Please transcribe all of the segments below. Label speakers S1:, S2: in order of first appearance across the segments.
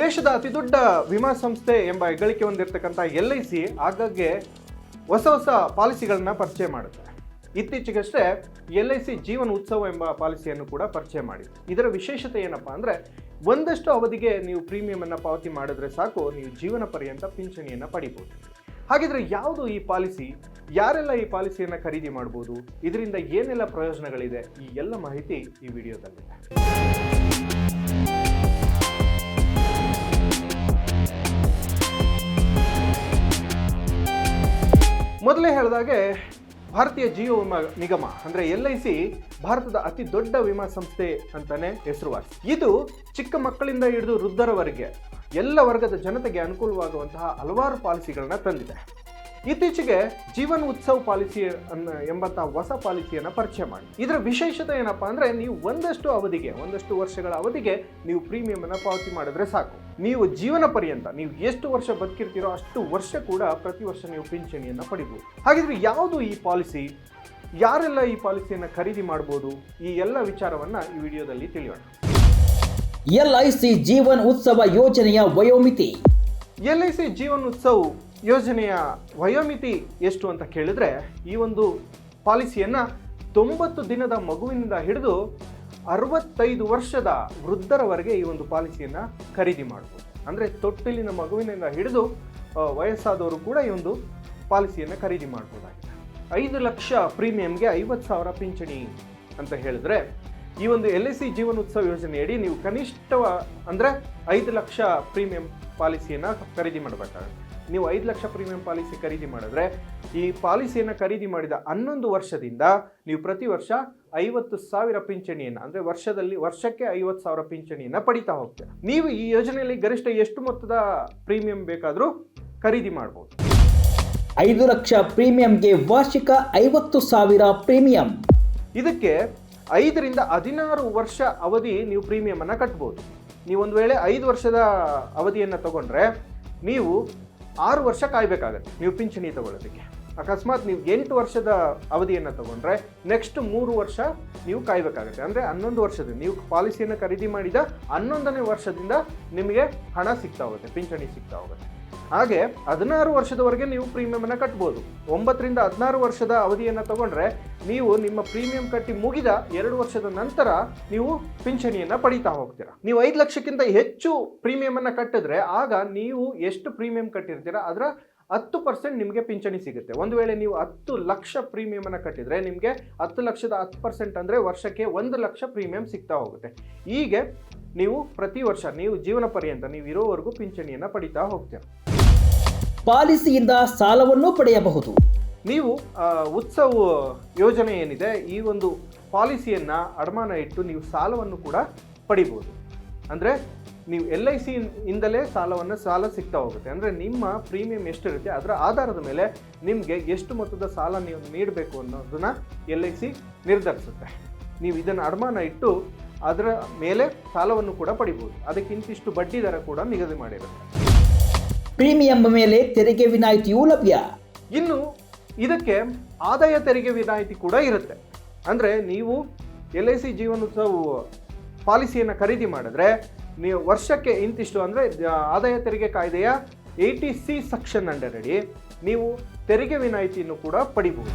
S1: ದೇಶದ ಅತಿದೊಡ್ಡ ವಿಮಾ ಸಂಸ್ಥೆ ಎಂಬ ಹೆಗ್ಗಳಿಕೆ ಹೊಂದಿರತಕ್ಕಂಥ ಎಲ್ ಐ ಸಿ ಆಗಾಗ್ಗೆ ಹೊಸ ಹೊಸ ಪಾಲಿಸಿಗಳನ್ನ ಪರಿಚಯ ಮಾಡುತ್ತೆ. ಇತ್ತೀಚೆಗಷ್ಟೇ ಎಲ್ ಐ ಸಿ ಜೀವನ ಉತ್ಸವ ಎಂಬ ಪಾಲಿಸಿಯನ್ನು ಕೂಡ ಪರಿಚಯ ಮಾಡಿದೆ. ಇದರ ವಿಶೇಷತೆ ಏನಪ್ಪಾ ಅಂದರೆ ಒಂದಷ್ಟು ಅವಧಿಗೆ ನೀವು ಪ್ರೀಮಿಯಮನ್ನು ಪಾವತಿ ಮಾಡಿದ್ರೆ ಸಾಕು, ನೀವು ಜೀವನ ಪರ್ಯಂತ ಪಿಂಚಣಿಯನ್ನು ಪಡಿಬೋದು. ಹಾಗಿದ್ರೆ ಯಾವುದು ಈ ಪಾಲಿಸಿ, ಯಾರೆಲ್ಲ ಈ ಪಾಲಿಸಿಯನ್ನು ಖರೀದಿ ಮಾಡ್ಬೋದು, ಇದರಿಂದ ಏನೆಲ್ಲ ಪ್ರಯೋಜನಗಳಿದೆ, ಈ ಎಲ್ಲ ಮಾಹಿತಿ ಈ ವಿಡಿಯೋದಲ್ಲಿದೆ. ಮೊದಲೇ ಹೇಳಿದಾಗೆ ಭಾರತೀಯ ಜೀವ ವಿಮಾ ನಿಗಮ, ಅಂದ್ರೆ ಎಲ್ ಐ ಸಿ, ಭಾರತದ ಅತಿ ದೊಡ್ಡ ವಿಮಾ ಸಂಸ್ಥೆ ಅಂತಾನೆ ಹೆಸರುವಾಸಿ. ಇದು ಚಿಕ್ಕ ಮಕ್ಕಳಿಂದ ಹಿಡಿದು ವೃದ್ಧರವರೆಗೆ ಎಲ್ಲ ವರ್ಗದ ಜನತೆಗೆ ಅನುಕೂಲವಾಗುವಂತಹ ಹಲವಾರು ಪಾಲಿಸಿಗಳನ್ನ ತಂದಿದೆ. ಇತ್ತೀಚೆಗೆ ಜೀವನ್ ಉತ್ಸವ್ ಪಾಲಿಸಿ ಅನ್ನ ಎಂಬಂತಹ ಹೊಸ ಪಾಲಿಸಿಯನ್ನು ಪರಿಚಯ ಮಾಡಿ. ಇದರ ವಿಶೇಷತೆ ಏನಪ್ಪಾ ಅಂದ್ರೆ ನೀವು ಒಂದಷ್ಟು ಅವಧಿಗೆ, ಒಂದಷ್ಟು ವರ್ಷಗಳ ಅವಧಿಗೆ ನೀವು ಪ್ರೀಮಿಯಂ ಅನ್ನ ಪಾವತಿ ಮಾಡಿದ್ರೆ ಸಾಕು. ನೀವು ಜೀವನ ಪರ್ಯಂತ, ನೀವು ಎಷ್ಟು ವರ್ಷ ಬದುಕಿರ್ತೀರೋ ಅಷ್ಟು ವರ್ಷ ಕೂಡ ಪ್ರತಿ ವರ್ಷ ನೀವು ಪಿಂಚಣಿಯನ್ನು ಪಡಿಬೋದು. ಹಾಗಿದ್ರೆ ಯಾವುದು ಈ ಪಾಲಿಸಿ? ಯಾರೆಲ್ಲ ಈ ಪಾಲಿಸಿಯನ್ನು ಖರೀದಿ ಮಾಡ್ಬೋದು? ಈ ಎಲ್ಲ ವಿಚಾರವನ್ನ ಈ ವಿಡಿಯೋದಲ್ಲಿ ತಿಳಿಯೋಣ.
S2: ಸಿ ಜೀವನ್ ಉತ್ಸವ ಯೋಜನೆಯ ವಯೋಮಿತಿ.
S1: L I C Jeevan Utsav ಯೋಜನೆಯ ವಯೋಮಿತಿ ಎಷ್ಟು ಅಂತ ಕೇಳಿದ್ರೆ, ಈ ಒಂದು ಪಾಲಿಸಿಯನ್ನು ತೊಂಬತ್ತು ದಿನದ ಮಗುವಿನಿಂದ ಹಿಡಿದು ಅರವತ್ತೈದು ವರ್ಷದ ವೃದ್ಧರವರೆಗೆ ಈ ಒಂದು ಪಾಲಿಸಿಯನ್ನು ಖರೀದಿ ಮಾಡ್ಬೋದು. ಅಂದರೆ ತೊಟ್ಟಿಲಿನ ಮಗುವಿನಿಂದ ಹಿಡಿದು ವಯಸ್ಸಾದವರು ಕೂಡ ಈ ಒಂದು ಪಾಲಿಸಿಯನ್ನು ಖರೀದಿ ಮಾಡ್ಬೋದಾಗಿದೆ. ಐದು ಲಕ್ಷ ಪ್ರೀಮಿಯಂಗೆ ಐವತ್ತು ಸಾವಿರ ಪಿಂಚಣಿ ಅಂತ ಹೇಳಿದ್ರೆ, ಈ ಒಂದು ಎಲ್ ಐ ಸಿ ಜೀವನೋತ್ಸವ ಯೋಜನೆಯಡಿ ನೀವು ಕನಿಷ್ಠ ಅಂದರೆ ಐದು ಲಕ್ಷ ಪ್ರೀಮಿಯಂ ಪಾಲಿಸಿಯನ್ನು ಖರೀದಿ ಮಾಡಬೇಕಾಗುತ್ತೆ. ನೀವು ಐದು ಲಕ್ಷ ಪ್ರೀಮಿಯಂ ಪಾಲಿಸಿ ಖರೀದಿ ಮಾಡಿದ್ರೆ ಈ ಪಾಲಿಸಿಯನ್ನು ಖರೀದಿ ಮಾಡಿದ ಹನ್ನೊಂದು ವರ್ಷದಿಂದ ನೀವು ಪ್ರತಿ ವರ್ಷ ಐವತ್ತು ಸಾವಿರ ಪಿಂಚಣಿಯನ್ನು ಅಂದರೆ ವರ್ಷದಲ್ಲಿ ವರ್ಷಕ್ಕೆ ಐವತ್ತು ಸಾವಿರ ಪಿಂಚಣಿಯನ್ನು ಪಡಿತಾ ಹೋಗ್ತೀರಾ. ನೀವು ಈ ಯೋಜನೆಯಲ್ಲಿ ಗರಿಷ್ಠ ಎಷ್ಟು ಮೊತ್ತದ ಪ್ರೀಮಿಯಂ ಬೇಕಾದರೂ ಖರೀದಿ ಮಾಡ್ಬೋದು.
S2: ಐದು ಲಕ್ಷ ಪ್ರೀಮಿಯಂಗೆ ವಾರ್ಷಿಕ ಐವತ್ತು ಸಾವಿರ ಪ್ರೀಮಿಯಂ.
S1: ಇದಕ್ಕೆ ಐದರಿಂದ ಹದಿನಾರು ವರ್ಷ ಅವಧಿ ನೀವು ಪ್ರೀಮಿಯಮನ್ನು ಕಟ್ಬೋದು. ನೀವು ಒಂದು ವೇಳೆ ಐದು ವರ್ಷದ ಅವಧಿಯನ್ನು ತಗೊಂಡ್ರೆ ನೀವು ಆರು ವರ್ಷ ಕಾಯಬೇಕಾಗತ್ತೆ, ನೀವು ಪಿಂಚಣಿ ತಗೊಳ್ಳೋದಕ್ಕೆ. ಅಕಸ್ಮಾತ್ ನೀವು ಎಂಟು ವರ್ಷದ ಅವಧಿಯನ್ನು ತಗೊಂಡ್ರೆ ನೆಕ್ಸ್ಟ್ ಮೂರು ವರ್ಷ ನೀವು ಕಾಯಬೇಕಾಗತ್ತೆ. ಅಂದರೆ ಹನ್ನೊಂದು ವರ್ಷದಿಂದ ನೀವು ಪಾಲಿಸಿಯನ್ನು ಖರೀದಿ ಮಾಡಿದ ಹನ್ನೊಂದನೇ ವರ್ಷದಿಂದ ನಿಮಗೆ ಹಣ ಸಿಗ್ತಾ ಹೋಗುತ್ತೆ, ಪಿಂಚಣಿ ಸಿಗ್ತಾ ಹೋಗುತ್ತೆ. ಹಾಗೆ ಹದಿನಾರು ವರ್ಷದವರೆಗೆ ನೀವು ಪ್ರೀಮಿಯಮನ್ನು ಕಟ್ಬೋದು. ಒಂಬತ್ತರಿಂದ ಹದಿನಾರು ವರ್ಷದ ಅವಧಿಯನ್ನು ತಗೊಂಡ್ರೆ ನೀವು ನಿಮ್ಮ ಪ್ರೀಮಿಯಂ ಕಟ್ಟಿ ಮುಗಿದ ಎರಡು ವರ್ಷದ ನಂತರ ನೀವು ಪಿಂಚಣಿಯನ್ನು ಪಡಿತಾ ಹೋಗ್ತೀರಾ. ನೀವು ಐದು ಲಕ್ಷಕ್ಕಿಂತ ಹೆಚ್ಚು ಪ್ರೀಮಿಯಮನ್ನು ಕಟ್ಟಿದ್ರೆ ಆಗ ನೀವು ಎಷ್ಟು ಪ್ರೀಮಿಯಂ ಕಟ್ಟಿರ್ತೀರಾ, ಅದರ ಹತ್ತು ಪರ್ಸೆಂಟ್ ನಿಮಗೆ ಪಿಂಚಣಿ ಸಿಗುತ್ತೆ. ಒಂದು ವೇಳೆ ನೀವು ಹತ್ತು ಲಕ್ಷ ಪ್ರೀಮಿಯಮನ್ನು ಕಟ್ಟಿದರೆ ನಿಮಗೆ ಹತ್ತು ಲಕ್ಷದ ಹತ್ತು ಪರ್ಸೆಂಟ್ ಅಂದರೆ ವರ್ಷಕ್ಕೆ ಒಂದು ಲಕ್ಷ ಪ್ರೀಮಿಯಂ ಸಿಗ್ತಾ ಹೋಗುತ್ತೆ. ಹೀಗೆ ನೀವು ಪ್ರತಿ ವರ್ಷ ನೀವು ಜೀವನ ಪರ್ಯಂತ ನೀವು ಇರೋವರೆಗೂ ಪಿಂಚಣಿಯನ್ನು ಪಡಿತಾ ಹೋಗ್ತೀರಾ.
S2: ಪಾಲಿಸಿಯಿಂದ ಸಾಲವನ್ನು ಪಡೆಯಬಹುದು.
S1: ನೀವು ಉತ್ಸವ ಯೋಜನೆ ಏನಿದೆ, ಈ ಒಂದು ಪಾಲಿಸಿಯನ್ನು ಅಡಮಾನ ಇಟ್ಟು ನೀವು ಸಾಲವನ್ನು ಕೂಡ ಪಡಿಬೋದು ಅಂದರೆ, ನೀವು ಎಲ್ ಐ ಸಿ ಇಂದಲೇ ಸಾಲವನ್ನು, ಸಾಲ ಸಿಗ್ತಾ ಹೋಗುತ್ತೆ. ಅಂದರೆ, ನಿಮ್ಮ ಪ್ರೀಮಿಯಂ ಎಷ್ಟಿರುತ್ತೆ, ಅದರ ಆಧಾರದ ಮೇಲೆ ನಿಮಗೆ ಎಷ್ಟು ಮೊತ್ತದ ಸಾಲ ನೀವು ನೀಡಬೇಕು ಅನ್ನೋದನ್ನು ಎಲ್ ಐ ಸಿ ನಿರ್ಧರಿಸುತ್ತೆ. ನೀವು ಇದನ್ನು ಅಡಮಾನ ಇಟ್ಟು ಅದರ ಮೇಲೆ ಸಾಲವನ್ನು ಕೂಡ ಪಡಿಬೋದು ಅದಕ್ಕಿಂತಿಷ್ಟು ಬಡ್ಡಿ ದರ ಕೂಡ ನಿಗದಿ ಮಾಡಿರುತ್ತೆ.
S2: ಪ್ರೀಮಿಯಂ ಮೇಲೆ ತೆರಿಗೆ ವಿನಾಯಿತಿಯೂ ಲಭ್ಯ
S1: ಇನ್ನು ಇದಕ್ಕೆ ಆದಾಯ ತೆರಿಗೆ ವಿನಾಯಿತಿ ಕೂಡ ಇರುತ್ತೆ. ಅಂದರೆ ನೀವು ಎಲ್ ಐ ಸಿ ಜೀವನೋತ್ಸವ ಪಾಲಿಸಿಯನ್ನು ಖರೀದಿ ಮಾಡಿದ್ರೆ ನೀವು ವರ್ಷಕ್ಕೆ ಇಂತಿಷ್ಟು ಅಂದರೆ ಆದಾಯ ತೆರಿಗೆ ಕಾಯ್ದೆಯ ಏಯ್ಟಿ ಸಿ ಸೆಕ್ಷನ್ ಅಂಡರ್ ಅಡಿ ನೀವು ತೆರಿಗೆ ವಿನಾಯಿತಿಯನ್ನು ಕೂಡ ಪಡಿಬಹುದು.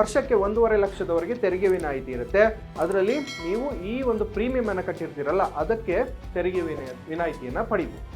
S1: ವರ್ಷಕ್ಕೆ ಒಂದೂವರೆ ಲಕ್ಷದವರೆಗೆ ತೆರಿಗೆ ವಿನಾಯಿತಿ ಇರುತ್ತೆ. ಅದರಲ್ಲಿ ನೀವು ಈ ಒಂದು ಪ್ರೀಮಿಯಂ ಅನ್ನು ಕಟ್ಟಿರ್ತೀರಲ್ಲ, ಅದಕ್ಕೆ ತೆರಿಗೆ ವಿನಾಯಿತಿಯನ್ನು ಪಡಿಬೋದು.